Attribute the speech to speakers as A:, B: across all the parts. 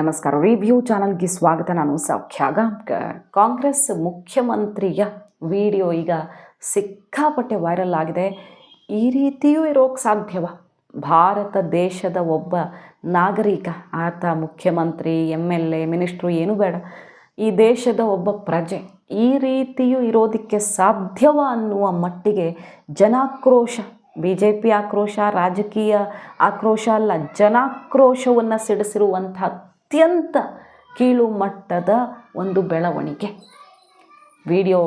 A: ನಮಸ್ಕಾರ. ರಿವ್ಯೂ ಚಾನಲ್ಗೆ ಸ್ವಾಗತ. ನಾನು ಸೌಖ್ಯ ಗಾಂವ್ಕರ್ ಕಾಂಗ್ರೆಸ್ ಮುಖ್ಯಮಂತ್ರಿಯ ವಿಡಿಯೋ ಈಗ ಸಿಕ್ಕಾಪಟ್ಟೆ ವೈರಲ್ ಆಗಿದೆ. ಈ ರೀತಿಯೂ ಇರೋಕ್ಕೆ ಸಾಧ್ಯವ. ಭಾರತ ದೇಶದ ಒಬ್ಬ ನಾಗರಿಕ, ಆತ ಮುಖ್ಯಮಂತ್ರಿ ಎಂ ಎಲ್ ಎ ಮಿನಿಸ್ಟ್ರು ಏನೂ ಬೇಡ. ಈ ದೇಶದ ಒಬ್ಬ ಪ್ರಜೆ ಈ ರೀತಿಯೂ ಇರೋದಕ್ಕೆ ಸಾಧ್ಯವ ಅನ್ನುವ ಮಟ್ಟಿಗೆ ಜನಾಕ್ರೋಶ ಬಿ ಜೆ ಪಿ ಆಕ್ರೋಶ, ರಾಜಕೀಯ ಆಕ್ರೋಶ ಅಲ್ಲ, ಜನಾಕ್ರೋಶವನ್ನು ಸಿಡಿಸಿರುವಂಥ ಅತ್ಯಂತ ಕೀಳು ಮಟ್ಟದ ಒಂದು ಬೆಳವಣಿಗೆ. ವಿಡಿಯೋ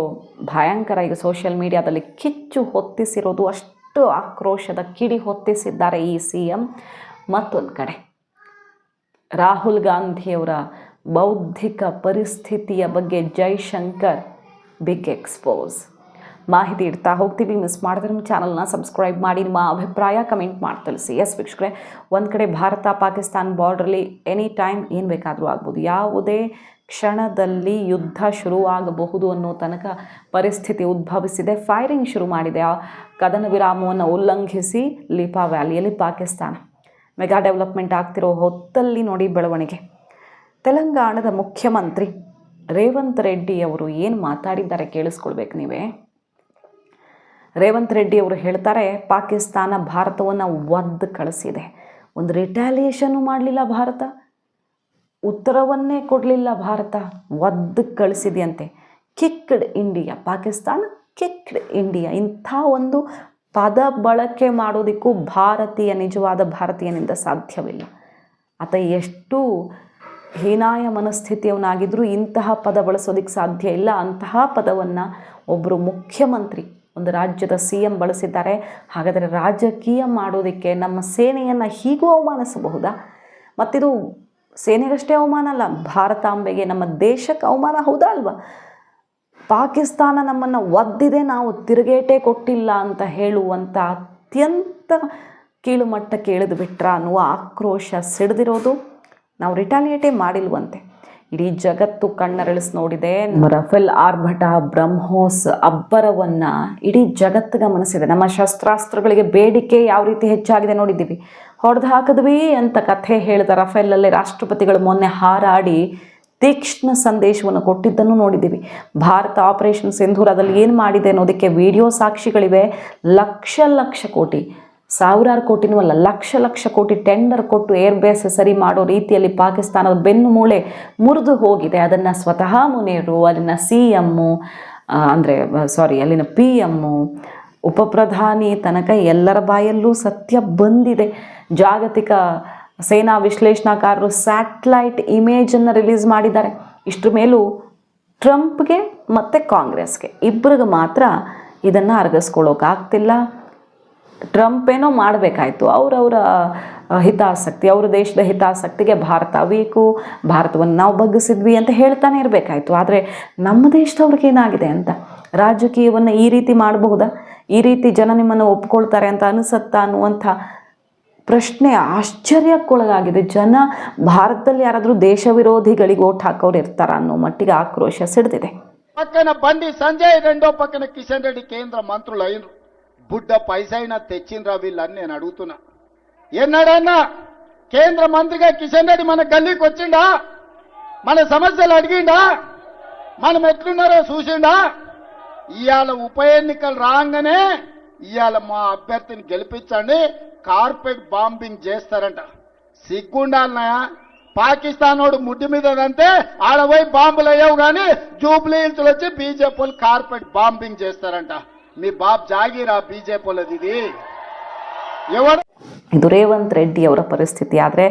A: ಭಯಂಕರ, ಈಗ ಸೋಷಿಯಲ್ ಮೀಡಿಯಾದಲ್ಲಿ ಕಿಚ್ಚು ಹೊತ್ತಿಸಿರೋದು, ಅಷ್ಟು ಆಕ್ರೋಶದ ಕಿಡಿ ಹೊತ್ತಿಸಿದ್ದಾರೆ ಈ ಸಿ ಎಂ ಮತ್ತೊಂದು ಕಡೆ. ರಾಹುಲ್ ಗಾಂಧಿಯವರ ಬೌದ್ಧಿಕ ಪರಿಸ್ಥಿತಿಯ ಬಗ್ಗೆ ಜೈಶಂಕರ್, ಬಿಗ್ ಎಕ್ಸ್ಪೋಸ್. ಮಾಹಿತಿ ಇಡ್ತಾ ಹೋಗ್ತೀವಿ. ಮಿಸ್ ಮಾಡಿದ್ರೆ ನಿಮ್ಮ ಚಾನಲ್ನ ಸಬ್ಸ್ಕ್ರೈಬ್ ಮಾಡಿ, ನಿಮ್ಮ ಅಭಿಪ್ರಾಯ ಕಮೆಂಟ್ ಮಾಡಿ ತಿಳಿಸಿ. ಎಸ್ ವೀಕ್ಷಕರೇ, ಒಂದು ಕಡೆ ಭಾರತ, ಪಾಕಿಸ್ತಾನ ಬಾರ್ಡ್ರಲ್ಲಿ ಎನಿ ಟೈಮ್ ಏನು ಬೇಕಾದರೂ ಆಗ್ಬೋದು. ಯಾವುದೇ ಕ್ಷಣದಲ್ಲಿ ಯುದ್ಧ ಶುರುವಾಗಬಹುದು ಅನ್ನೋ ತನಕ ಪರಿಸ್ಥಿತಿ ಉದ್ಭವಿಸಿದೆ. ಫೈರಿಂಗ್ ಶುರು ಮಾಡಿದೆ. ಆ ಕದನ ವಿರಾಮವನ್ನು ಉಲ್ಲಂಘಿಸಿ ಲಿಪಾ ವ್ಯಾಲಿಯಲ್ಲಿ ಪಾಕಿಸ್ತಾನ. ಮೆಗಾ ಡೆವಲಪ್ಮೆಂಟ್ ಆಗ್ತಿರೋ ಹೊತ್ತಲ್ಲಿ ನೋಡಿ ಬೆಳವಣಿಗೆ. ತೆಲಂಗಾಣದ ಮುಖ್ಯಮಂತ್ರಿ ರೇವಂತ್ ರೆಡ್ಡಿ ಅವರು ಏನು ಮಾತಾಡಿದ್ದಾರೆ ಕೇಳಿಸ್ಕೊಳ್ಬೇಕು ನೀವೇ? ರೇವಂತ್ ರೆಡ್ಡಿ ಅವರು ಹೇಳ್ತಾರೆ, ಪಾಕಿಸ್ತಾನ ಭಾರತವನ್ನು ಒದ್ದು ಕಳಿಸಿದೆ. ಒಂದು ರಿಟ್ಯಾಲಿಯೇಷನ್ನು ಮಾಡಲಿಲ್ಲ ಭಾರತ, ಉತ್ತರವನ್ನೇ ಕೊಡಲಿಲ್ಲ ಭಾರತ, ಒದ್ದು ಕಳಿಸಿದೆಯಂತೆ. Kicked India, Pakistan kicked India, ಇಂಥ ಒಂದು ಪದ ಬಳಕೆ ಮಾಡೋದಕ್ಕೂ ಭಾರತೀಯ, ನಿಜವಾದ ಭಾರತೀಯನಿಂದ ಸಾಧ್ಯವಿಲ್ಲ. ಆತ ಎಷ್ಟು ಹೀನಾಯ ಮನಸ್ಥಿತಿಯವನಾಗಿದ್ದರೂ ಇಂತಹ ಪದ ಬಳಸೋದಕ್ಕೆ ಸಾಧ್ಯ ಇಲ್ಲ. ಅಂತಹ ಪದವನ್ನು ಒಬ್ಬರು ಮುಖ್ಯಮಂತ್ರಿ ಒಂದು ರಾಜ್ಯದ ಸಿ ಎಂ ಬಳಸಿದ್ದಾರೆ. ಹಾಗಾದರೆ ರಾಜಕೀಯ ಮಾಡೋದಕ್ಕೆ ನಮ್ಮ ಸೇನೆಯನ್ನು ಹೀಗೂ ಅವಮಾನಿಸಬಹುದಾ? ಮತ್ತಿದು ಸೇನೆಗಷ್ಟೇ ಅವಮಾನ ಅಲ್ಲ ಭಾರತಾಂಬೆಗೆ ನಮ್ಮ ದೇಶಕ್ಕೆ ಅವಮಾನ ಹೌದಾ ಅಲ್ವಾ? ಪಾಕಿಸ್ತಾನ ನಮ್ಮನ್ನು ಒದ್ದಿದೆ, ನಾವು ತಿರುಗೇಟೆ ಕೊಟ್ಟಿಲ್ಲ ಅಂತ ಹೇಳುವಂಥ ಅತ್ಯಂತ ಕೀಳುಮಟ್ಟ ಇಳಿದು ಬಿಟ್ರ ಅನ್ನುವ ಆಕ್ರೋಶ ಸಿಡಿದಿರೋದು ನಾವು ರಿಟಾಲಿಯೇಟೇ ಮಾಡಿಲ್ವಂತೆ. ಇಡೀ ಜಗತ್ತು ಕಣ್ಣರಳಿಸಿ ನೋಡಿದೆ. ರಫೇಲ್ ಆರ್ಭಟ, ಬ್ರಹ್ಮೋಸ್ ಅಬ್ಬರವನ್ನ ಇಡೀ ಜಗತ್ತು ಗಮನಿಸಿದೆ ನಮ್ಮ ಶಸ್ತ್ರಾಸ್ತ್ರಗಳಿಗೆ ಬೇಡಿಕೆ ಯಾವ ರೀತಿ ಹೆಚ್ಚಾಗಿದೆ ನೋಡಿದ್ದೀವಿ. ಹೊಡೆದು ಹಾಕಿದ್ವಿ ಅಂತ ಕಥೆ ಹೇಳಿದ ರಫೇಲಲ್ಲಿ ರಾಷ್ಟ್ರಪತಿಗಳು ಮೊನ್ನೆ ಹಾರಾಡಿ ತೀಕ್ಷ್ಣ ಸಂದೇಶವನ್ನು ಕೊಟ್ಟಿದ್ದನ್ನು ನೋಡಿದ್ದೀವಿ. ಭಾರತ ಆಪರೇಷನ್ ಸಿಂಧೂರದಲ್ಲಿ ಏನು ಮಾಡಿದೆ ಅನ್ನೋದಕ್ಕೆ ವಿಡಿಯೋ ಸಾಕ್ಷಿಗಳಿವೆ. ಲಕ್ಷ ಲಕ್ಷ ಕೋಟಿ ಸಾವಿರಾರು ಕೋಟಿನೂ ಅಲ್ಲ, ಲಕ್ಷ ಲಕ್ಷ ಕೋಟಿ ಟೆಂಡರ್ ಕೊಟ್ಟು ಏರ್ ಬೇಸ್ ಸರಿ ಮಾಡೋ ರೀತಿಯಲ್ಲಿ ಪಾಕಿಸ್ತಾನದ ಬೆನ್ನು ಮೂಳೆ ಮುರಿದು ಹೋಗಿದೆ. ಅದನ್ನು ಸ್ವತಃ ಮುನೇರು, ಅಲ್ಲಿನ ಸಿ ಎಮ್ಮು ಅಂದರೆ ಸಾರಿ ಅಲ್ಲಿನ ಪಿ ಎಮ್ಮು ಉಪಪ್ರಧಾನಿ ತನಕ ಎಲ್ಲರ ಬಾಯಲ್ಲೂ ಸತ್ಯ ಬಂದಿದೆ. ಜಾಗತಿಕ ಸೇನಾ ವಿಶ್ಲೇಷಣಾಕಾರರು ಸ್ಯಾಟ್ಲೈಟ್ ಇಮೇಜನ್ನು ರಿಲೀಸ್ ಮಾಡಿದ್ದಾರೆ. ಇಷ್ಟ್ರ ಮೇಲೂ ಟ್ರಂಪ್ಗೆ ಮತ್ತು ಕಾಂಗ್ರೆಸ್ಗೆ ಇಬ್ಬರಿಗೆ ಮಾತ್ರ ಇದನ್ನು ಅರಗಿಸ್ಕೊಳ್ಳೋಕ್ಕಾಗ್ತಿಲ್ಲ ಟ್ರಂಪ್ ಏನೋ ಮಾಡಬೇಕಾಯ್ತು ಅವರವರ ಹಿತಾಸಕ್ತಿ ಅವರ ದೇಶದ ಹಿತಾಸಕ್ತಿಗೆ ಭಾರತ ವೀಕು ಭಾರತವನ್ನು ನಾವು ಬಗ್ಗಿಸಿದ್ವಿ ಅಂತ ಹೇಳ್ತಾನೆ ಇರಬೇಕಾಯ್ತು ಆದರೆ ನಮ್ಮ ದೇಶದವ್ರಿಗೆ ಏನಾಗಿದೆ ಅಂತ ರಾಜಕೀಯವನ್ನು ಈ ರೀತಿ ಮಾಡಬಹುದಾ ಈ ರೀತಿ ಜನ ನಿಮ್ಮನ್ನು ಒಪ್ಕೊಳ್ತಾರೆ ಅಂತ ಅನಿಸುತ್ತಾ ಅನ್ನುವಂಥ ಪ್ರಶ್ನೆ ಆಶ್ಚರ್ಯಕ್ಕೊಳಗಾಗಿದೆ ಜನ ಭಾರತದಲ್ಲಿ ಯಾರಾದರೂ ದೇಶ ವಿರೋಧಿಗಳಿಗೆ ಓಟ್ ಹಾಕೋರು ಇರ್ತಾರ ಅನ್ನೋ ಮಟ್ಟಿಗೆ ಆಕ್ರೋಶ ಸಿಡ್ದಿದೆ
B: పక్కన బండి సంజయ్ రెండో పక్కన కిషన్ రెడ్డి కేంద్ర మంత్రులు అయినరు బుడ్డ పైసైనా తెచ్చిండ్రా వీళ్ళని నేను అడుగుతున్నా. ఎన్నడన్నా కేంద్ర మంత్రిగా కిషన్ రెడ్డి మన గల్లీకి వచ్చిండా? మన సమస్యలు అడిగిండా? మనం ఎట్లున్నారో చూసిండా? ఇవాళ ఉప ఎన్నికలు రాగానే ఇవాళ మా అభ్యర్థిని గెలిపించండి కార్పెట్ బాంబింగ్ చేస్తారంట. సిగ్గుండాలనా? పాకిస్తాన్ వాడు ముడ్డి మీద అంతే ఆడ పోయి బాంబులు అయ్యావు కానీ జూబ్లీ ఇంట్లో వచ్చి బీజేపీ కార్పెట్ బాంబింగ్ చేస్తారంట. మీ బాబ్ జాగీరా బీజేపీ వాళ్ళది ఇది ఎవరు
A: ಇದು ರೇವಂತ್ ರೆಡ್ಡಿ ಅವರ ಪರಿಸ್ಥಿತಿ ಆದರೆ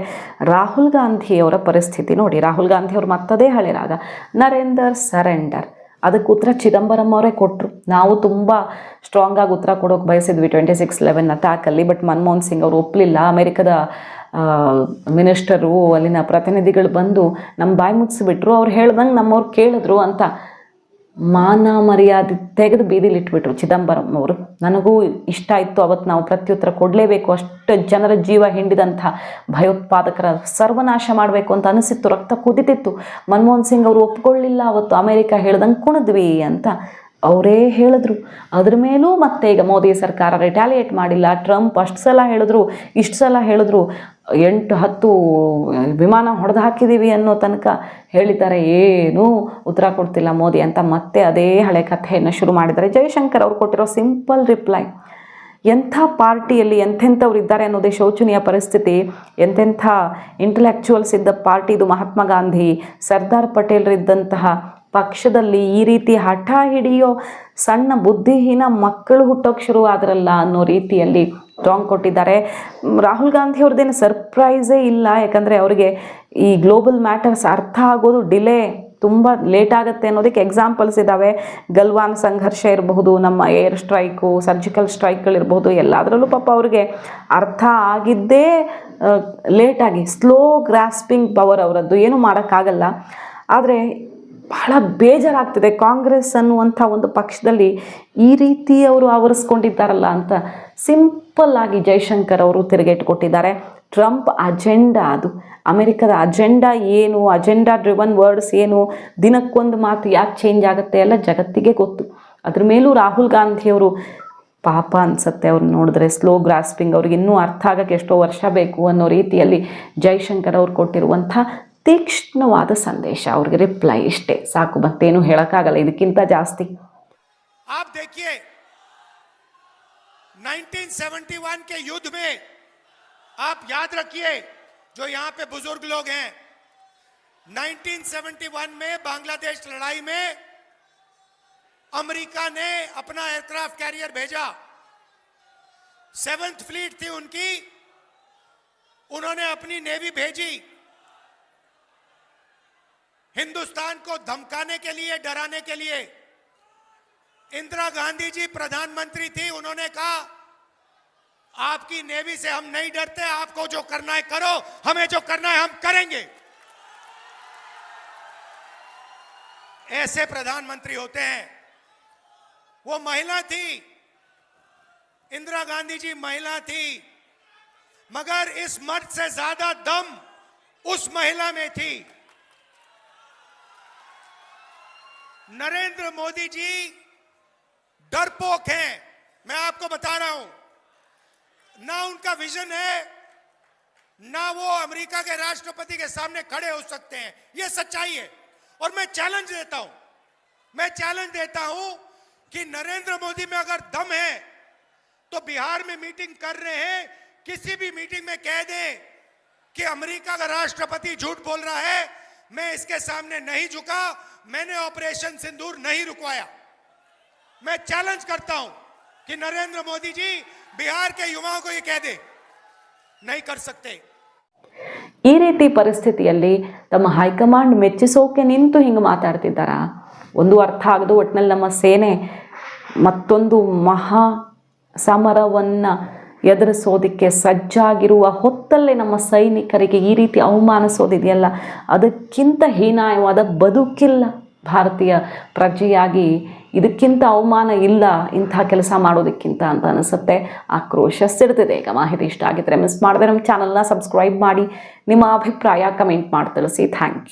A: ರಾಹುಲ್ ಗಾಂಧಿಯವರ ಪರಿಸ್ಥಿತಿ ನೋಡಿ ರಾಹುಲ್ ಗಾಂಧಿ ಅವರು ಮತ್ತದೇ ಹಳೆ ರಾಗ ನರೇಂದರ್ ಸರೆಂಡರ್ ಅದಕ್ಕೆ ಉತ್ತರ ಚಿದಂಬರಂ ಅವರೇ ಕೊಟ್ಟರು ನಾವು ತುಂಬ ಸ್ಟ್ರಾಂಗಾಗಿ ಉತ್ತರ ಕೊಡೋಕೆ ಬಯಸಿದ್ವಿ ಟ್ವೆಂಟಿ ಸಿಕ್ಸ್ ಲೆವೆನ್ ಅಟ್ಯಾಕಲ್ಲಿ ಬಟ್ ಮನಮೋಹನ್ ಸಿಂಗ್ ಅವರು ಒಪ್ಪಲಿಲ್ಲ ಅಮೆರಿಕದ ಮಿನಿಸ್ಟರು ಅಲ್ಲಿನ ಪ್ರತಿನಿಧಿಗಳು ಬಂದು ನಮ್ಮ ಬಾಯಿ ಮುಚ್ಚಿಬಿಟ್ರು ಅವ್ರು ಹೇಳ್ದಂಗೆ ನಮ್ಮವ್ರು ಕೇಳಿದ್ರು ಅಂತ ಮಾನ ಮರ್ಯಾದೆ ತೆಗೆದು ಬೀದಿಲಿ ಇಟ್ಬಿಟ್ರು ಚಿದಂಬರಂ ಅವರು ನನಗೂ ಇಷ್ಟ ಇತ್ತು ಅವತ್ತು ನಾವು ಪ್ರತ್ಯುತ್ತರ ಕೊಡಲೇಬೇಕು, ಅಷ್ಟು ಜನರ ಜೀವ ಹಿಂಡಿದಂಥ ಭಯೋತ್ಪಾದಕರ ಸರ್ವನಾಶ ಮಾಡಬೇಕು ಅಂತ ಅನಿಸಿತ್ತು, ರಕ್ತ ಕುದಿತಿತ್ತು. ಮನಮೋಹನ್ ಸಿಂಗ್ ಅವರು ಒಪ್ಕೊಳ್ಳಿಲ್ಲ, ಅವತ್ತು ಅಮೇರಿಕ ಹೇಳ್ದಂಗೆ ಕುಣಿದ್ವಿ ಅಂತ ಅವರೇ ಹೇಳಿದ್ರು. ಅದ್ರ ಮೇಲೂ ಮತ್ತೆ ಈಗ ಮೋದಿ ಸರ್ಕಾರ ರಿಟ್ಯಾಲಿಯೇಟ್ ಮಾಡಿಲ್ಲ, ಟ್ರಂಪ್ ಅಷ್ಟು ಸಲ ಹೇಳಿದ್ರು, ಇಷ್ಟು ಸಲ ಹೇಳಿದ್ರು. ಎಂಟು ಹತ್ತು ವಿಮಾನ ಹೊಡೆದು ಹಾಕಿದ್ದೀವಿ ಅನ್ನೋ ತನಕ ಹೇಳಿದ್ದಾರೆ, ಏನೂ ಉತ್ತರ ಕೊಡ್ತಿಲ್ಲ ಮೋದಿ ಅಂತ ಮತ್ತೆ ಅದೇ ಹಳೆ ಕಥೆಯನ್ನು ಶುರು ಮಾಡಿದ್ದಾರೆ. ಜಯಶಂಕರ್ ಅವರು ಕೊಟ್ಟಿರೋ ಸಿಂಪಲ್ ರಿಪ್ಲೈ, ಎಂಥ ಪಾರ್ಟಿಯಲ್ಲಿ ಎಂಥೆಂಥವ್ರು ಇದ್ದಾರೆ ಅನ್ನೋದೇ ಶೌಚನೀಯ ಪರಿಸ್ಥಿತಿ. ಎಂಥೆಂಥ ಇಂಟಲೆಕ್ಚುವಲ್ಸ್ ಇದ್ದ ಪಾರ್ಟಿ ಇದು ಮಹಾತ್ಮ ಗಾಂಧಿ, ಸರ್ದಾರ್ ಪಟೇಲ್ರಿದ್ದಂತಹ ಪಕ್ಷದಲ್ಲಿ ಈ ರೀತಿ ಹಠ ಹಿಡಿಯೋ ಸಣ್ಣ ಬುದ್ಧಿಹೀನ ಮಕ್ಕಳು ಹುಟ್ಟೋಕೆ ಶುರು ಆದ್ರಲ್ಲ ಅನ್ನೋ ರೀತಿಯಲ್ಲಿ ಟಾಂಗ್ ಕೊಟ್ಟಿದ್ದಾರೆ. ರಾಹುಲ್ ಗಾಂಧಿ ಅವ್ರದ್ದೇನು ಸರ್ಪ್ರೈಸೇ ಇಲ್ಲ. ಯಾಕಂದರೆ ಅವರಿಗೆ ಈ ಗ್ಲೋಬಲ್ ಮ್ಯಾಟರ್ಸ್ ಅರ್ಥ ಆಗೋದು ಡಿಲೇ ತುಂಬ ಲೇಟ್ ಆಗುತ್ತೆ ಅನ್ನೋದಕ್ಕೆ ಎಕ್ಸಾಂಪಲ್ಸ್ ಇದ್ದಾವೆ ಗಲ್ವಾನ್ ಸಂಘರ್ಷ ಇರಬಹುದು, ನಮ್ಮ ಏರ್ ಸ್ಟ್ರೈಕು ಸರ್ಜಿಕಲ್ ಸ್ಟ್ರೈಕ್ಗಳಿರ್ಬೋದು ಎಲ್ಲದರಲ್ಲೂ ಪಾಪ ಅವ್ರಿಗೆ ಅರ್ಥ ಆಗಿದ್ದೇ ಲೇಟಾಗಿ ಸ್ಲೋ ಗ್ರಾಸ್ಪಿಂಗ್ ಪವರ್ ಅವರದ್ದು. ಏನು ಮಾಡೋಕ್ಕಾಗಲ್ಲ. ಆದರೆ ಬಹಳ ಬೇಜಾರಾಗ್ತಿದೆ ಕಾಂಗ್ರೆಸ್ ಅನ್ನುವಂಥ ಒಂದು ಪಕ್ಷದಲ್ಲಿ ಈ ರೀತಿ ಅವರು ಆವರಿಸ್ಕೊಂಡಿದ್ದಾರಲ್ಲ ಅಂತ. ಸಿಂಪಲ್ ಸಿಂಪಲ್ ಆಗಿ ಜೈಶಂಕರ್ ಅವರು ತಿರುಗೇಟು ಕೊಟ್ಟಿದ್ದಾರೆ ಟ್ರಂಪ್ ಅಜೆಂಡಾ ಅದು. ಅಮೆರಿಕದ ಅಜೆಂಡಾ ಏನು? ಅಜೆಂಡಾ ಡ್ರಿವನ್ ವರ್ಡ್ಸ್ ಏನು? ದಿನಕ್ಕೊಂದು ಮಾತು ಯಾಕೆ ಚೇಂಜ್ ಆಗುತ್ತೆ ಎಲ್ಲ ಜಗತ್ತಿಗೆ ಗೊತ್ತು. ಅದ್ರ ಮೇಲೂ ರಾಹುಲ್ ಗಾಂಧಿಯವರು ಪಾಪ ಅನಿಸುತ್ತೆ ಅವ್ರನ್ನ ನೋಡಿದ್ರೆ. ಸ್ಲೋ ಗ್ರಾಸ್ಪಿಂಗ್ ಅವ್ರಿಗೆ ಇನ್ನೂ ಅರ್ಥ ಆಗೋಕ್ಕೆ ಎಷ್ಟೋ ವರ್ಷ ಬೇಕು ಅನ್ನೋ ರೀತಿಯಲ್ಲಿ ಜೈಶಂಕರ್ ಅವರು ಕೊಟ್ಟಿರುವಂಥ ತೀಕ್ಷ್ಣವಾದ ಸಂದೇಶ. ಅವ್ರಿಗೆ ರಿಪ್ಲೈ ಇಷ್ಟೇ. ಸಾಕು, ಮತ್ತೇನು ಹೇಳೋಕ್ಕಾಗಲ್ಲ. ಇದಕ್ಕಿಂತ ಜಾಸ್ತಿ.
C: 1971 के युद्ध में आप याद रखिए जो यहाँ पे बुज़ुर्ग लोग हैं। 1971 में बांग्लादेश लड़ाई में अमेरिका ने अपना एयरक्राफ्ट कैरियर भेजा। सेवेंथ फ्लीट थी उनकी। उन्होंने अपनी नेवी भेजी। हिंदुस्तान को धमकाने के लिए, डराने के लिए। इंदिरा गांधी जी प्रधानमंत्री थी, उन्होंने कहा, आपकी नेवी से हम नहीं डरते, आपको जो करना है करो, हमें जो करना है हम करेंगे। ऐसे प्रधानमंत्री होते हैं। वो महिला थी, इंदिरा गांधी जी महिला थी, मगर इस मर्द से ज़्यादा दम उस महिला में थी। नरेंद्र मोदी जी डरपोक हैं। मैं आपको बता रहा हूँ, ना उनका विजन है, ना वो अमेरिका के राष्ट्रपति के सामने खड़े हो सकते हैं। ये सच्चाई है। और मैं चैलेंज देता हूँ, मैं चैलेंज देता हूँ कि नरेंद्र मोदी में अगर दम है तो बिहार में मीटिंग कर रहे हैं, किसी भी मीटिंग में कह दें कि अमेरिका का राष्ट्रपति झूठ बोल रहा है, मैं इसके सामने नहीं झुका, मैंने ऑपरेशन सिंदूर नहीं रुकवाया। मैं चैलेंज करता हूं कि नरेंद्र मोदी जी बिहार के युवाओं को ये कह दे नहीं कर सकते
A: ಈ ರೀತಿ ಪರಿಸ್ಥಿತಿಯಲ್ಲಿ ತಮ್ಮ ಹೈಕಮಾಂಡ್ ಮೆಚ್ಚಿಸೋಕೆ ನಿಂತು ಹಿಂಗೆ ಮಾತಾಡ್ತಿದ್ದಾರಾ ಒಂದು ಅರ್ಥ ಆಗದು ಒಟ್ಟಿನಲ್ಲಿ ನಮ್ಮ ಸೇನೆ ಮತ್ತೊಂದು ಮಹಾ ಸಮರವನ್ನು ಎದುರಿಸೋದಕ್ಕೆ ಸಜ್ಜಾಗಿರುವ ಹೊತ್ತಲ್ಲೇ ನಮ್ಮ ಸೈನಿಕರಿಗೆ ಈ ರೀತಿ ಅವಮಾನಿಸೋದಿದೆಯಲ್ಲ ಅದಕ್ಕಿಂತ ಹೀನಾಯವಾದ ಬದುಕಿಲ್ಲ ಭಾರತೀಯ ಪ್ರಜೆಯಾಗಿ ಇದಕ್ಕಿಂತ ಅವಮಾನ ಇಲ್ಲ, ಇಂಥ ಕೆಲಸ ಮಾಡೋದಕ್ಕಿಂತ ಅಂತ ಅನಿಸುತ್ತೆ. ಆಕ್ರೋಶ ಸಿಡ್ತಿದೆ ಈಗ ಮಾಹಿತಿ ಇಷ್ಟ ಆಗಿದ್ದರೆ ಮಿಸ್ ಮಾಡಿದ್ರೆ ನಮ್ಮ ಚಾನಲ್ನ ಸಬ್ಸ್ಕ್ರೈಬ್ ಮಾಡಿ. ನಿಮ್ಮ ಅಭಿಪ್ರಾಯ ಕಮೆಂಟ್ ಮಾಡಿ ತಿಳಿಸಿ. Thank you